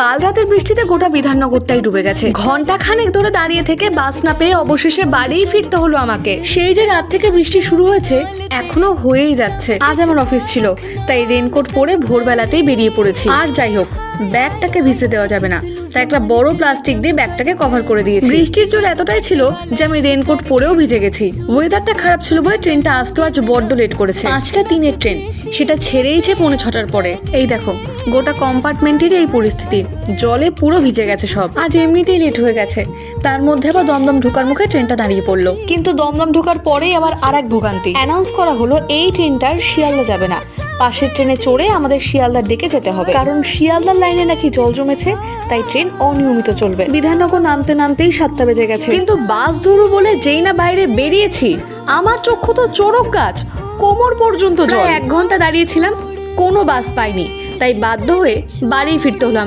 কাল রাতের বৃষ্টিতে গোটা বিধাননগরটাই ডুবে গেছে। ঘণ্টা খানেক ধরে দাঁড়িয়ে থেকে বাস না পেয়ে অবশেষে বাড়িই ফিরতে হলো আমাকে। সেই যে রাত থেকে বৃষ্টি শুরু হয়েছে, এখনও হয়েই যাচ্ছে। আজ আমার অফিস ছিল, তাই রেনকোট পরে ভোরবেলাতেই বেরিয়ে পড়েছি। আর যাই হোক, ব্যাগটাকে ভিজতে দেওয়া যাবে না, তাই একটা বড় প্লাস্টিক দিয়ে ব্যাগটাকে কভার করে দিয়েছি। বৃষ্টির জোর এতটাই ছিল যে আমি রেনকোট পরেও ভিজে গেছি। ওয়েদারটা খারাপ ছিল বলে ট্রেনটা আসতেও আজ বড্ড লেট করেছে। পাঁচটা তিনের ট্রেন, সেটা ছেড়েইছে পৌনে ছটার পরে। এই দেখো গোটা কম্পার্টমেন্টেরই এই পরিস্থিতি। জলে পুরো ভিজে গেছে সব। আজ এমনিতেই লেট হয়ে গেছে। তার মধ্যে আবার দমদম ঢোকার মুখে ট্রেনটা দাঁড়িয়ে পড়ল। কিন্তু দমদম ঢোকার পরেই আবার আর এক ভোগান্তি। অ্যানাউন্স করা হলো এই ট্রেনটার শিয়ালদা যাবে না। পাশের ট্রেনে চড়ে আমাদের শিয়ালদার দিকে যেতে হবে। কারণ শিয়ালদার লাইনে নাকি জল জমেছে তাই ট্রেন অনিয়মিত চলবে। বিধাননগর নামতে নামতেই সাতটা বেজে গেছে। কিন্তু বাস ধরু বলে যেই না বাইরে বেরিয়েছি আমার চক্ষু তো চোরক গাছ। কোমর পর্যন্ত জল। এক ঘণ্টা দাঁড়িয়েছিলাম কোনো বাস পাইনি। তাই বাধ্য হয়ে বাড়ি ফিরতে হলো আমাকে।